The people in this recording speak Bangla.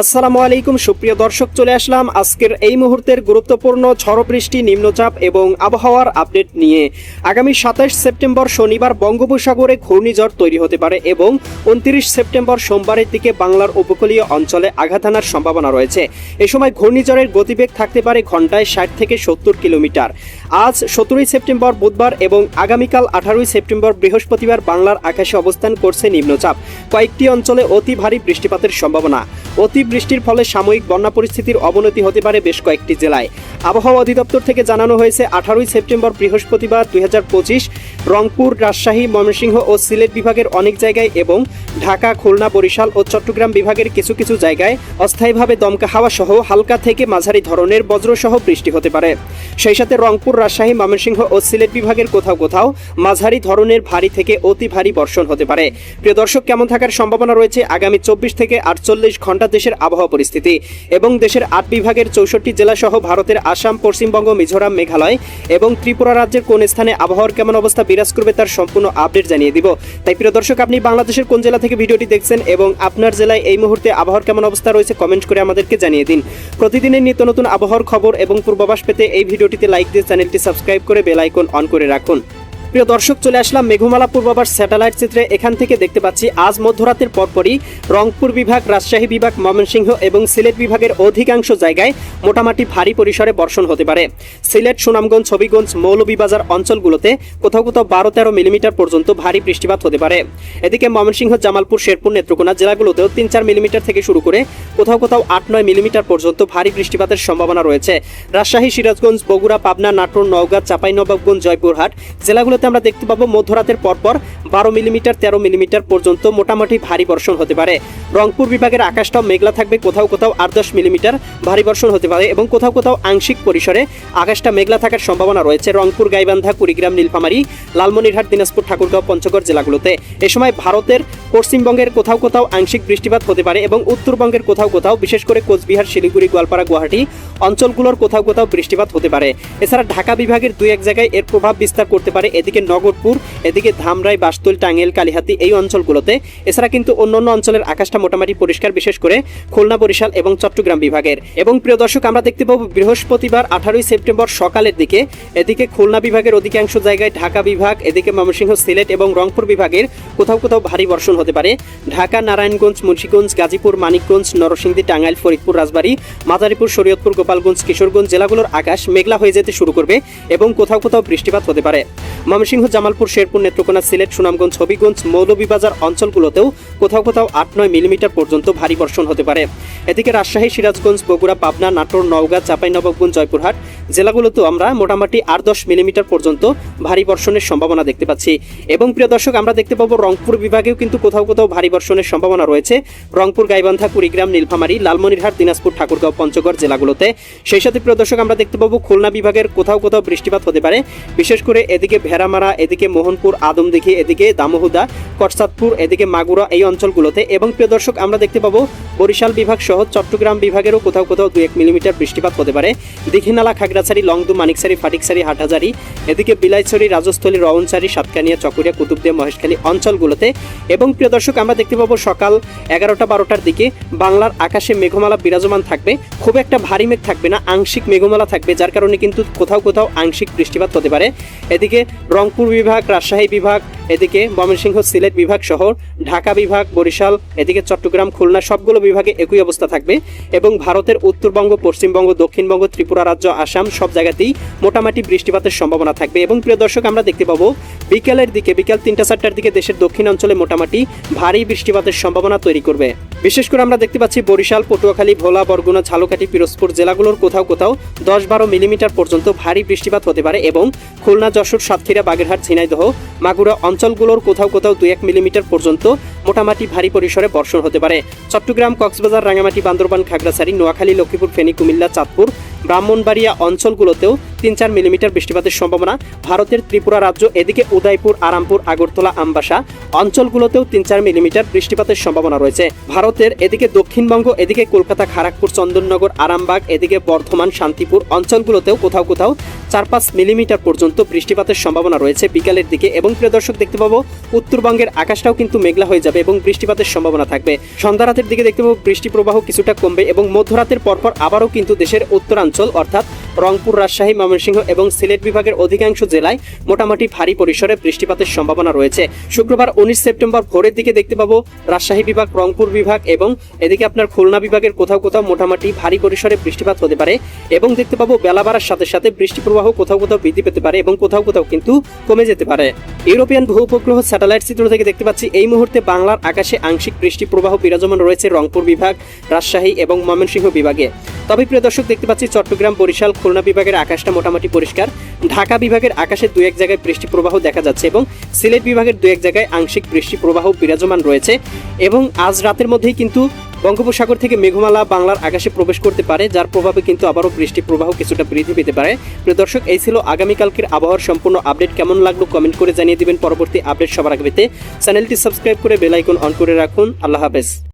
আসসালামু আলাইকুম, সুপ্রিয় দর্শক, চলে আসলাম আজকের এই মুহূর্তের গুরুত্বপূর্ণ ঝড় বৃষ্টি, নিম্নচাপ এবং আবহাওয়ার আপডেট নিয়ে। আগামী সাতাশ সেপ্টেম্বর শনিবার বঙ্গোপসাগরে ঘূর্ণিঝড় তৈরি হতে পারে এবং উনত্রিশ সেপ্টেম্বর সোমবারের দিকে বাংলার উপকূলীয় অঞ্চলে আঘাত আনার সম্ভাবনা রয়েছে। এ সময় ঘূর্ণিঝড়ের গতিবেগ থাকতে পারে ঘন্টায় ষাট থেকে সত্তর কিলোমিটার। আজ সতেরোই সেপ্টেম্বর বুধবার এবং আগামীকাল আঠারোই সেপ্টেম্বর বৃহস্পতিবার বাংলার আকাশে অবস্থান করছে নিম্নচাপ। কয়েকটি অঞ্চলে অতি ভারী বৃষ্টিপাতের সম্ভাবনা। অতি বৃষ্টির ফলে সাময়িক বন্যা পরিস্থিতির অবনতি হতে পারে বেশ কয়েকটি জেলায়। আবহাওয়া অধিদপ্তর থেকে জানানো হয়েছে, আঠারোই সেপ্টেম্বর বৃহস্পতিবার দুই রংপুর, রাজশাহী, ময়মনসিংহ ও সিলেট বিভাগের অনেক জায়গায় এবং ঢাকা, খুলনা, বরিশাল ও চট্টগ্রাম বিভাগের কিছু কিছু জায়গায় অস্থায়ীভাবে দমকা হাওয়া সহ হালকা থেকে মাঝারি ধরনের বজ্রসহ বৃষ্টি হতে পারে। সেই সাথে রংপুর, রাজশাহী, ময়মনসিংহ ও সিলেট বিভাগের কোথাও কোথাও মাঝারি ধরনের ভারী থেকে অতি ভারী বর্ষণ হতে পারে। প্রিয় দর্শক, কেমন থাকার সম্ভাবনা রয়েছে? আগামী চব্বিশ থেকে আটচল্লিশ ঘণ্টা দেশের আবহাওয়া পরিস্থিতি এবং দেশের আট বিভাগের চৌষট্টি জেলা সহ ভারতের আসাম, পশ্চিমবঙ্গ, মিজোরাম, মেঘালয় এবং ত্রিপুরা রাজ্যের কোন স্থানে আবহাওয়ার কেমন অবস্থা বিরাজ করবে তার সম্পূর্ণ আপডেট জানিয়ে দিব। তাই প্রিয় দর্শক, আপনি বাংলাদেশের কোন জেলা থেকে ভিডিওটি দেখছেন এবং আপনার জেলায় এই মুহূর্তে আবহাওয়ার কেমন অবস্থা রয়েছে কমেন্ট করে আমাদেরকে জানিয়ে দিন। প্রতিদিনের নিত্য নতুন আবহাওয়ার খবর এবং পূর্বাভাস পেতে এই ভিডিওটিতে লাইক দিয়ে চ্যানেলটি সাবস্ক্রাইব করে বেল আইকন অন করে রাখুন। প্রিয় দর্শক, চলে আসলাম মেঘমালা পূর্বাভাস স্যাটেলাইট চিত্রে। এখান থেকে দেখতে পাচ্ছি আজ মধ্যরাতের পরপরই রংপুর বিভাগ, রাজশাহী বিভাগ, ময়মনসিংহ এবং সিলেট বিভাগের অধিকাংশ জায়গায় মোটামুটি ভারী পরিসরে বর্ষণ হতে পারে। সিলেট, সুনামগঞ্জ ছবিগঞ্জ মৌলভীবাজার অঞ্চলগুলোতে কোথাও কোথাও বারো তেরো মিলিমিটার পর্যন্ত ভারী বৃষ্টিপাত হতে পারে। এদিকে ময়মনসিংহ, জামালপুর, শেরপুর, নেত্রকোনা জেলাগুলোতেও তিন চার মিলিমিটার থেকে শুরু করে কোথাও কোথাও আট নয় মিলিমিটার পর্যন্ত ভারী বৃষ্টিপাতের সম্ভাবনা রয়েছে। রাজশাহী, সিরাজগঞ্জ, বগুড়া, পাবনা, নাটোর, নওগাঁ, চাঁপাইনবাবগঞ্জ, জয়পুরহাট জেলাগুলোতে আমরা দেখতে পাবো মধ্যরাতের পরপর বারো মিলিমিটার, তেরো মিলিমিটার পর্যন্ত মোটামুটি ভারী বর্ষণ হতে পারে। রংপুর বিভাগের আকাশটাও মেঘলা থাকবে, কোথাও কোথাও আট দশ মিলিমিটার ভারী বর্ষণ হতে পারে এবং কোথাও কোথাও আংশিক পরিসরে আকাশটা মেঘলা থাকার সম্ভাবনা রয়েছে। রংপুর, গাইবান্ধা, কুড়িগ্রাম, নীলফামারী, লালমনিরহাট, দিনাজপুর, ঠাকুরগাঁও, পঞ্চগড় জেলাগুলোতে। এ সময় ভারতের পশ্চিমবঙ্গের কোথাও কোথাও আংশিক বৃষ্টিপাত হতে পারে এবং উত্তরবঙ্গের কোথাও কোথাও, বিশেষ করে কোচবিহার, শিলিগুড়ি, গোয়ালপাড়া, গুয়াহাটি অঞ্চলগুলোর কোথাও কোথাও বৃষ্টিপাত হতে পারে। এছাড়া ঢাকা বিভাগের দুই এক জায়গায় এর প্রভাব বিস্তার করতে পারে। এদিকে নগরপুর, এদিকে ধামরাই, বাস্তুল, টাঙ্গেল, কালিহাতি এই অঞ্চলগুলোতে। এছাড়া কিন্তু অন্যান্য অঞ্চলের আকাশটা মোটামুটি পরিষ্কার, বিশেষ করে খুলনা, বরিশাল এবং চট্টগ্রাম বিভাগের। এবং প্রিয় দর্শক, আমরা দেখতে পাবো বৃহস্পতিবার, আঠারোই সেপ্টেম্বর সকালের দিকে এদিকে খুলনা বিভাগের অধিকাংশ জায়গায় ঢাকা বিভাগ, এদিকে ময়মনসিংহ, সিলেট এবং রংপুর বিভাগের কোথাও কোথাও ভারী বর্ষণ হতে পারে। ঢাকা, নারায়ণগঞ্জ, মুন্সিগঞ্জ, গাজীপুর, মানিকগঞ্জ, নরসিংদী, টাঙ্গাইল, ফরিদপুর, রাজবাড়ী, মাদারীপুর, শরীয়তপুর, গোপালগঞ্জ, কিশোরগঞ্জ জেলাগুলোর আকাশ মেঘলা হয়ে যেতে শুরু করবে এবং কোথাও কোথাও বৃষ্টিপাত হতে পারে। ময়মনসিংহ, জামালপুর, শেরপুর, নেত্রকোনা, সিলেট, সুনামগঞ্জ, হবিগঞ্জ, মৌলভীবাজার অঞ্চলগুলোতেও কোথাও কোথাও আট নয় মিলিমিটার পর্যন্ত ভারী বর্ষণ হতে পারে। এদিকে রাজশাহী, সিরাজগঞ্জ, বগুড়া, পাবনা, নাটোর, নওগাঁ, চাঁপাইনবাবগঞ্জ, জয়পুরহাট জেলাগুলোতেও আমরা মোটামুটি আট দশ মিলিমিটার পর্যন্ত ভারী বর্ষণের সম্ভাবনা দেখতে পাচ্ছি। এবং প্রিয় দর্শক, আমরা দেখতে পাবো রংপুর বিভাগেও কিন্তু কোথাও কোথাও ভারী বর্ষণের সম্ভাবনা রয়েছে। রংপুর, গাইবান্ধা, কুড়িগ্রাম, নীলফামারী, লালমনিরহাট, দিনাজপুর, ঠাকুরগাঁও, পঞ্চগড় জেলাগুলোতে। সেই সাথে প্রিয় দর্শক, আমরা দেখতে পাবো খুলনা বিভাগের কোথাও কোথাও বৃষ্টিপাত হতে পারে। বিশেষ করে এদিকে ভেড়ামারা এদিকে মোহনপুর, আদমদিঘি, এদিকে দামোহুদা, কটসাদপুর, এদিকে মাগুরা এই অঞ্চলগুলোতে। এবং প্রিয় দর্শক, আমরা দেখতে পাবো বরিশাল বিভাগ সহ চট্টগ্রাম বিভাগেরও কোথাও কোথাও দু এক মিলিমিটার বৃষ্টিপাত হতে পারে। দীঘিনালা, খাগড়াছড়ি, লংদু মানিকসারি ফাটিকসারি হাটহাজারি, এদিকে বিলাইছড়ি, রাজস্থলী রওনসারি সাতকানিয়া, চকুরিয়া, কুতুবদিয়া, মহেশখালী অঞ্চলগুলোতে। এবং প্রিয় দর্শক, আমরা দেখতে পাবো সকাল এগারোটা বারোটার দিকে বাংলার আকাশে মেঘমালা বিরাজমান থাকবে। খুব একটা ভারী মেঘ থাকবে না, আংশিক মেঘমালা থাকবে, যার কারণে কিন্তু কোথাও কোথাও আংশিক বৃষ্টিপাত হতে পারে। এদিকে রংপুর বিভাগ রাজশাহী বিভাগ এদিকে ময়মনসিংহ সিলেট বিভাগ শহর ঢাকা বিভাগ, বরিশাল, এদিকে চট্টগ্রাম, খুলনা সবগুলো বিভাগে একই অবস্থা থাকবে এবং ভারতের উত্তরবঙ্গ, পশ্চিমবঙ্গ, দক্ষিণবঙ্গ, ত্রিপুরা রাজ্য, আসাম সব জায়গাতেই মোটামুটি বৃষ্টিপাতের সম্ভাবনা থাকবে। এবং প্রিয় দর্শক, আমরা দেখতে পাবো বিকেলের দিকে, বিকেল তিনটা চারটার দিকে দেশের দক্ষিণ অঞ্চলে মোটামুটি ভারী বৃষ্টিপাতের সম্ভাবনা তৈরি করবে। বিশেষ করে আমরা দেখতে পাচ্ছি বরিশাল, পটুয়াখালী, ভোলা, বরগুনা, ঝালকাঠি, পিরোজপুর জেলাগুলোর কোথাও কোথাও দশ বারো মিলিমিটার পর্যন্ত ভারী বৃষ্টিপাত হতে পারে এবং খুলনা, যশোর, সাতক্ষীরা, বাগেরহাট, ঝিনাইদহ, মাগুরা অঞ্চলগুলোর কোথাও কোথাও দুই এক মিলিমিটার পর্যন্ত মোটামাটি ভারী পরিসরে বর্ষণ হতে পারে। চট্টগ্রাম, কক্সবাজার রাঙামাটি বান্দরবান খাগড়াছড়ি নোয়াখালী, লক্ষ্মীপুর, ফেনী, কুমিল্লা, চাঁদপুর, ব্রাহ্মণবাড়িয়া অঞ্চলগুলোতেও তিন চার মিলিমিটার বৃষ্টিপাতের সম্ভাবনা ভারতের ত্রিপুরা রাজ্য, এদিকে উদয়পুর, আরামপুর, আগরতলা, আমবাসা অঞ্চলগুলোতেও তিন চার মিলিমিটার বৃষ্টিপাতের সম্ভাবনা রয়েছে। ভারতের এদিকে দক্ষিণবঙ্গ, এদিকে কলকাতা খড়গপুর চন্দননগর, আরামবাগ, এদিকে বর্ধমান, শান্তিপুর অঞ্চলগুলোতেও কোথাও কোথাও চার পাঁচ মিলিমিটার পর্যন্ত বৃষ্টিপাতের সম্ভাবনা রয়েছে বিকালের দিকে এবং প্রিয় দর্শক, দেখতে পাবো উত্তরবঙ্গের আকাশটাও কিন্তু মেঘলা হয়ে যাবে এবং বৃষ্টিপাতের সম্ভাবনা থাকবে। সন্ধ্যা রাতের দিকে দেখতে পাবো বৃষ্টি প্রবাহ কিছুটা কমবে এবং মধ্যরাতের পরপর আবারও কিন্তু দেশের উত্তরাঞ্চল অর্থাৎ রংপুর, রাজশাহী, ময়মনসিংহ এবং সিলেট বিভাগের অধিকাংশ জেলায় মোটামুটি ভারী পরিসরে বৃষ্টিপাতের সম্ভাবনা রয়েছে। শুক্রবার উনিশ সেপ্টেম্বর ভোরের দিকে দেখতে পাবো রাজশাহী বিভাগ, রংপুর বিভাগ এবং এদিকে আপনার খুলনা বিভাগের কোথাও কোথাও মোটামুটি ভারী পরিসরে বৃষ্টিপাত হতে পারে এবং দেখতে পাবো বেলা বাড়ার সাথে সাথে বৃষ্টি প্রবাহ কোথাও কোথাও বৃদ্ধি পেতে পারে এবং কোথাও কোথাও কিন্তু কমে যেতে পারে। ইউরোপিয়ান ভূ উপগ্রহ স্যাটেলাইট চিত্র থেকে দেখতে পাচ্ছি, এই মুহূর্তে বাংলার আকাশে আংশিক বৃষ্টি প্রবাহ বিরাজমান রয়েছে রংপুর বিভাগ, রাজশাহী এবং ময়মনসিংহ বিভাগে। তবে প্রিয় দর্শক, দেখতে পাচ্ছি চট্টগ্রাম, বরিশাল খুলনা বিভাগের আকাশটা মোটামুটি পরিষ্কার। ঢাকা বিভাগের আকাশে দু এক জায়গায় বৃষ্টি প্রবাহ দেখা যাচ্ছে এবং সিলেট বিভাগের দু এক জায়গায় আংশিক বৃষ্টি প্রবাহ বিরাজমান রয়েছে এবং আজ রাতের মধ্যেই কিন্তু বঙ্গোপসাগর থেকে মেঘমালা বাংলার আকাশে প্রবেশ করতে পারে, যার প্রভাবে কিন্তু আবারও বৃষ্টি প্রবাহ কিছুটা বৃদ্ধি পেতে পারে। প্রিয় দর্শক, এই ছিল আগামীকালকের আবহাওয়ার সম্পূর্ণ আপডেট। কেমন লাগল কমেন্ট করে জানিয়ে দিবেন। পরবর্তী আপডেট সবার আগে পেতে চ্যানেলটি সাবস্ক্রাইব করে বেল আইকন অন করে রাখুন। আল্লাহ হাফেজ।